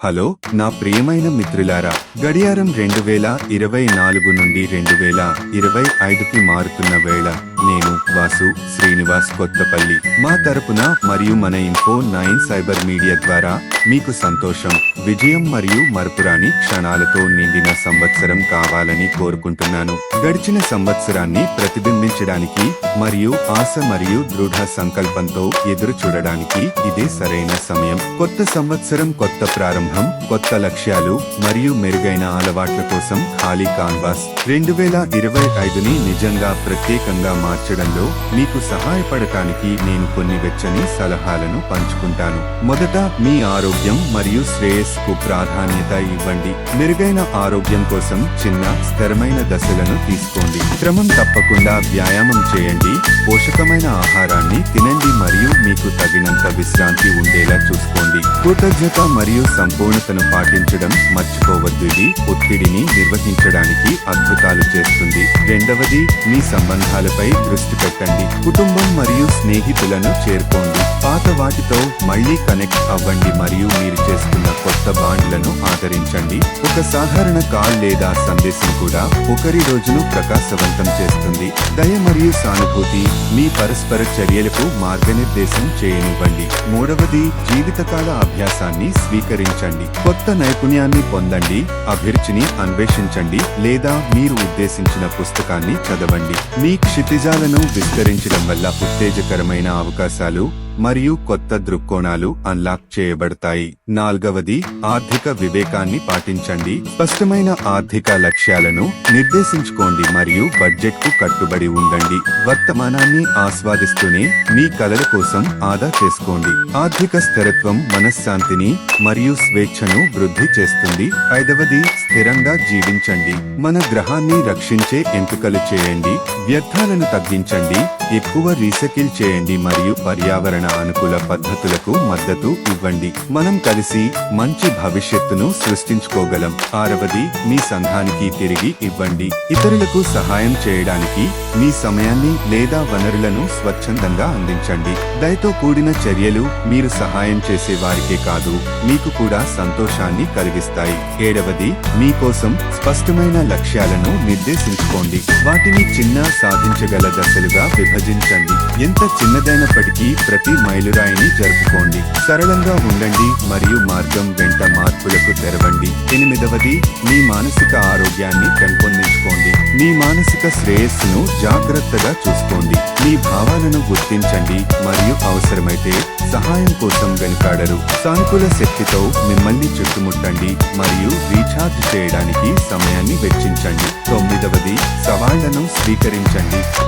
Hello నా ప్రియమైన మిత్రులారా గడియారం రెండు వేల ఇరవై నాలుగు నుండి రెండు వేల ఇరవై ఐదుకి మారుతున్న వేళ. నేను వాసు శ్రీనివాస్ కొత్తపల్లి. మా తరపున మరియు మన ఇన్ఫో నైన్ సైబర్ మీడియా ద్వారా మీకు సంతోషం విజయం మరియు మరపురాని క్షణాలతో నిండిన సంవత్సరం కావాలని కోరుకుంటున్నాను. గడిచిన సంవత్సరాన్ని ప్రతిబింబించడానికి మరియు ఆశ మరియు దృఢ సంకల్పంతో ఎదురు చూడడానికి ఇదే సరైన సమయం. కొత్త సంవత్సరం కొత్త ప్రారంభం కొత్త లక్ష్యాలు మరియు మెరుగైన అలవాట్ల కోసం ఖాళీ కాన్వాస్. రెండు వేల ఇరవై ఐదుని నిజంగా ప్రత్యేకంగా మార్చడంలో మీకు సహాయపడటానికి నేను కొన్ని వెచ్చని సలహాలను పంచుకుంటాను. మొదట మీ ఆరోగ్యం మరియు శ్రేయస్కు ప్రాధాన్యత ఇవ్వండి. మెరుగైన ఆరోగ్యం కోసం చిన్న స్థిరమైన దశలను తీసుకోండి. క్రమం తప్పకుండా వ్యాయామం చేయండి. పోషకమైన ఆహారాన్ని తినండి మరియు మీకు తగినంత విశ్రాంతి ఉండేలా చూసుకోండి. కృతజ్ఞత మరియు సంపూర్ణతను పాటించడం మర్చిపోవద్దు. ఇది ఒత్తిడిని నిర్వహించడానికి అద్భుతాలు చేస్తుంది. రెండవది మీ సంబంధాలపై దృష్టి పెట్టండి. కుటుంబం మరియు స్నేహితులను చేరుకోండి. పాత వాటితో మళ్ళీ కనెక్ట్ అవ్వండి మరియు మీరు చేస్తున్న కొత్త బాండ్లను ఆదరించండి. ఒక సాధారణ కాల్ లేదా సందేశం కూడా ఒకరి రోజును ప్రకాశవంతం చేస్తుంది. దయ మరియు సానుభూతి మీ పరస్పర చర్యలకు మార్గనిర్దేశం చేయనివ్వండి. మూడవది జీవితకాల అభ్యాసాన్ని స్వీకరించండి. కొత్త నైపుణ్యాన్ని పొందండి అభిరుచిని అన్వేషించండి లేదా మీరు ఉద్దేశించిన పుస్తకాన్ని చదవండి. మీ క్షితిజాలను విస్తరించడం వల్ల ఉత్తేజకరమైన అవకాశాలు మరియు కొత్త దృక్కోణాలు అన్లాక్ చేయబడతాయి. నాల్గవది ఆర్థిక వివేకాన్ని పాటించండి. స్పష్టమైన ఆర్థిక లక్ష్యాలను నిర్దేశించుకోండి మరియు బడ్జెట్కు కట్టుబడి ఉండండి. వర్తమానాన్ని ఆస్వాదిస్తూనే మీ కలల కోసం ఆదా చేసుకోండి. ఆర్థిక స్థిరత్వం మనశ్శాంతిని మరియు స్వేచ్ఛను వృద్ధి చేస్తుంది. ఐదవది స్థిరంగా జీవించండి. మన గ్రహాన్ని రక్షించే ఎంపికలు చేయండి. వ్యర్థాలను తగ్గించండి. ఎక్కువ రీసైకిల్ చేయండి మరియు పర్యావరణ అనుకూల పద్ధతులకు మద్దతు ఇవ్వండి. మనం కలిసి మంచి భవిష్యత్తును సృష్టించుకోగలం. ఆరవది మీ సంఘానికి తిరిగి ఇవ్వండి. ఇతరులకు సహాయం చేయడానికి మీ సమయాన్ని లేదా వనరులను స్వచ్ఛందంగా అందించండి. దయతో కూడిన చర్యలు మీరు సహాయం చేసే వారికే కాదు మీకు కూడా సంతోషాన్ని కలిగిస్తాయి. ఏడవది మీకోసం స్పష్టమైన లక్ష్యాలను నిర్దేశించుకోండి. వాటిని చిన్న సాధించగల దశలుగా విభజించండి. ఎంత చిన్నదైనప్పటికీ ప్రతి మైలురాయిని జరుపుకోండి. సరళంగా ఉండండి మరియు మార్గం వెంట మార్పులకు తెరవండి. ఎనిమిదవది మీ మానసిక ఆరోగ్యాన్ని పెంపొందించుకోండి. మీ మానసిక శ్రేయస్సును జాగ్రత్తగా చూసుకోండి. మీ భావాలను గుర్తించండి మరియు అవసరమైతే సహాయం కోసం వెనుకాడరు. సానుకూల శక్తితో మిమ్మల్ని చుట్టుముట్టండి మరియు రీఛార్జ్ చేయడానికి సమయాన్ని వెచ్చించండి. తొమ్మిదవది సవాళ్ళను స్వీకరించండి.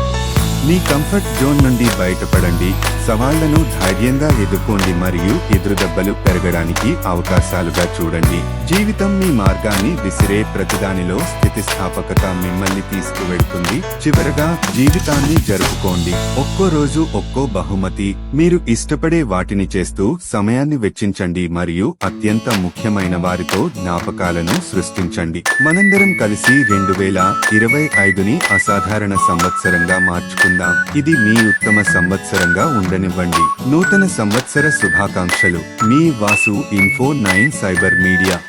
మీ కంఫర్ట్ జోన్ నుండి బయటపడండి. సవాళ్ళను ధైర్యంగా ఎదుర్కోండి మరియు ఎదురుదెబ్బలు పెరగడానికి అవకాశాలుగా చూడండి. జీవితం మీ మార్గాన్ని విసిరే ప్రతిదానిలో స్థితిస్థాపకత మిమ్మల్ని తీసుకువెళ్తుంది. చివరగా జీవితాన్ని జరుపుకోండి. ఒక్కో రోజు ఒక్కో బహుమతి. మీరు ఇష్టపడే వాటిని చేస్తూ సమయాన్ని వెచ్చించండి మరియు అత్యంత ముఖ్యమైన వారితో జ్ఞాపకాలను సృష్టించండి. మనందరం కలిసి రెండు వేల ఇరవై ఐదుని అసాధారణ సంవత్సరంగా చేసుకుందాం. ఇది మీ ఉత్తమ సంవత్సరంగా ఉండనివ్వండి. నూతన సంవత్సర శుభాకాంక్షలు. మీ Vasu info nine cyber media.